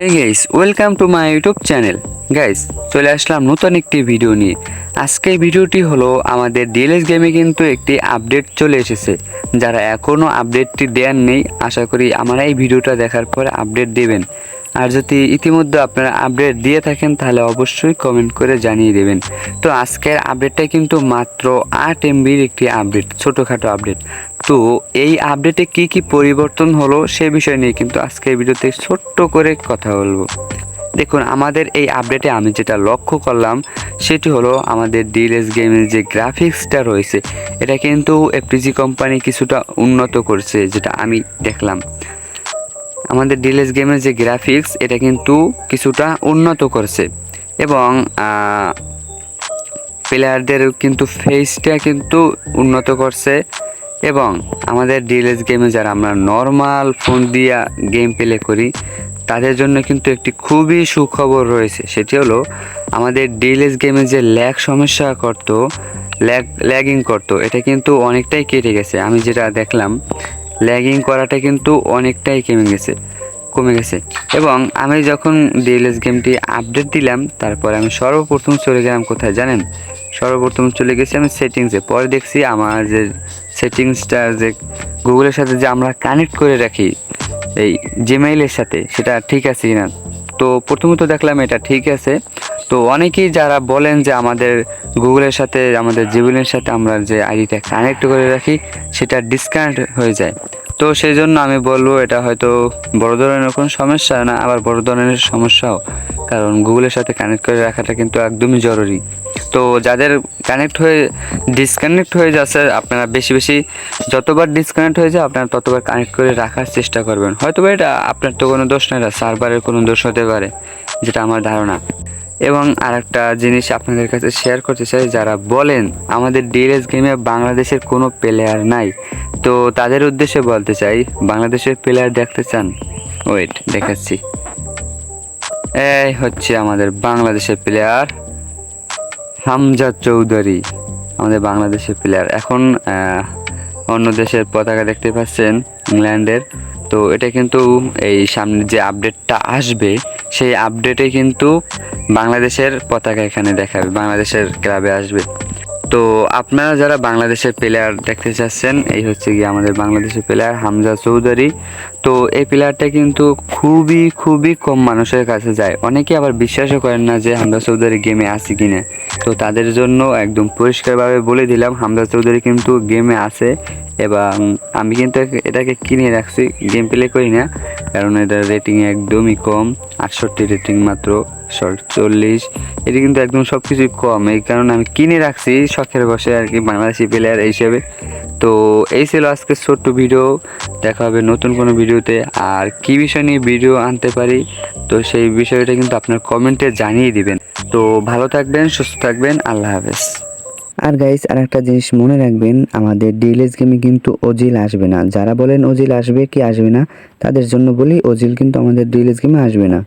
Guys welcome to my YouTube channel guys চলে আসলাম নতুন একটি ভিডিও নিয়ে। আজকের ভিডিওটি হলো আমাদের ডিএলএস গেমে কিন্তু একটি আপডেট চলে এসেছে। যারা এখনও আপডেটটি দেন নেই, আশা করি আমার এই ভিডিওটা দেখার পরে আপডেট দেবেন। আর যদি ইতিমধ্যে আপনারা আপডেট দিয়ে থাকেন, তাহলে অবশ্যই কমেন্ট করে জানিয়ে দেবেন। তো আজকের আপডেটটা কিন্তু মাত্র আট এমবির একটি আপডেট ছোটোখাটো আপডেট তো এই আপডেটে কি কি পরিবর্তন হলো সে বিষয় নিয়ে কিন্তু আজকের ভিডিওতে ছোট্ট করে কথা বলব। দেখুন, আমাদের এই আপডেটে আমি যেটা লক্ষ্য করলাম, সেটি হলো আমাদের ডিএলএস গেমের যে গ্রাফিক্সটা রয়েছে, এটা কিন্তু এফটিজি কোম্পানি কিছুটা উন্নত করছে, যেটা আমি দেখলাম। আমাদের ডিএলএস গেমের যে গ্রাফিক্স এটা কিন্তু কিছুটা উন্নত করছে এবং প্লেয়ারদের কিন্তু ফেসটা কিন্তু উন্নত করছে। এবং আমাদের ডিএলএস গেমে যারা আমরা নর্মাল ফোন দিয়া গেম প্লে করি, তাদের জন্য কিন্তু একটি খুবই সুখবর রয়েছে। সেটি হলো, আমাদের ডিএলএস গেমে যে ল্যাগ সমস্যা করতো ল্যাগ ল্যাগিং করতো, এটা কিন্তু অনেকটাই কেটে গেছে। আমি যেটা দেখলাম ল্যাগিং করাটা কিন্তু অনেকটাই কমে গেছে কমে গেছে। এবং আমি যখন ডিএলএস গেমটি আপডেট দিলাম, তারপর আমি সর্বপ্রথম চলে গেলাম কোথায় জানেন? সর্বপ্রথম চলে গেছি আমি সেটিংসে পরে দেখছি আমার যে সেটিংসটা যে গুগলের সাথে যে আমরা কানেক্ট করে রাখি, এই জিমেইলের সাথে, সেটা ঠিক আছে কিনা? তো প্রথমত দেখলাম এটা ঠিক আছে। তো অনেকেই যারা বলেন যে আমাদের গুগলের সাথে, আমাদের জিমেইলের সাথে আমরা যে আইডিটা কানেক্ট করে রাখি, সেটা ডিসকানেক্ট হয়ে যায়। তো সেই জন্য আমি বলব এটা হয়তো বড় ধরনের কোনো সমস্যা না, আবার বড় ধরনের সমস্যাও। কারণ গুগলের সাথে কানেক্ট করে রাখাটা কিন্তু একদমই জরুরি। তো যাদের কানেক্ট হয়ে ডিসকানেক্ট হয়ে যাচ্ছে, আপনারা বেশি বেশি যতবার ডিসকানেক্ট হয়ে যায়, আপনারা ততবার কানেক্ট করে রাখার চেষ্টা করবেন। হয়তো এটা আপনার তো কোনো দোষ নয় সার্ভারের কোনো দোষ হতে পারে, যেটা আমার ধারণা। এবং আরেকটা জিনিস আপনাদের কাছে শেয়ার করতে চাই, যারা বলেন, আমাদের ডিএলএস গেমে বাংলাদেশের কোনো প্লেয়ার নাই, তো তাদের উদ্দেশ্যে বলতে চাই, বাংলাদেশের প্লেয়ার দেখতে চান? ওয়েট দেখাচ্ছি। এই হচ্ছে আমাদের বাংলাদেশের প্লেয়ার হামজা চৌধুরী, আমাদের বাংলাদেশের প্লেয়ার এখন অন্য দেশের পতাকা দেখতে পাচ্ছেন ইংল্যান্ডের। তো এটা কিন্তু এই সামনে যে আপডেটটা আসবে, সেই আপডেটে কিন্তু বাংলাদেশের পতাকা এখানে দেখাবে, বাংলাদেশের ক্লাবে আসবে। তো আপনারা যারা বাংলাদেশের প্লেয়ার দেখতে চাচ্ছেন, এই হচ্ছে গিয়ে আমাদের বাংলাদেশের প্লেয়ার হামজা চৌধুরী। তো এই প্লেয়ারটা কিন্তু খুবই খুবই কম মানুষের কাছে যায়। অনেকে আবার বিশ্বাসও করেন না যে হামজা চৌধুরী গেমে আছে কিনা। তো তাদের জন্য একদম পরিষ্কারভাবে বলে দিলাম, হামজা চৌধুরী কিন্তু গেমে আছে এবং আমি কিন্তু এটাকে কিনে রাখছি গেম প্লে করি না, কারণ এটার রেটিং একদমই কম, আটষট্টি রেটিং মাত্র। চল্লিশ। এটি কিন্তু একদম সব কিছুই কম। এই কারণে আমি কিনে রাখছি শখের বসে আর কি বাংলাদেশি প্লেয়ার হিসেবে। তো এই ছিল আজকে ছোট্ট ভিডিও দেখা হবে নতুন কোনো ভিডিওতে আর কী বিষয় নিয়ে ভিডিও আনতে পারি, তো সেই বিষয়টা কিন্তু আপনার কমেন্টে জানিয়ে দিবেন। তো ভালো থাকবেন, সুস্থ থাকবেন। আল্লাহ হাফেজ। আর গাইস আর একটা জিনিস মনে রাখবেন, আমাদের ডিএলএস গেমে কিন্তু ওজিল আসবে না। যারা বলেন ওজিল আসবে কি আসবে না, তাদের জন্য বলি অজিল কিন্তু আমাদের ডিএলএস গেমে আসবে না।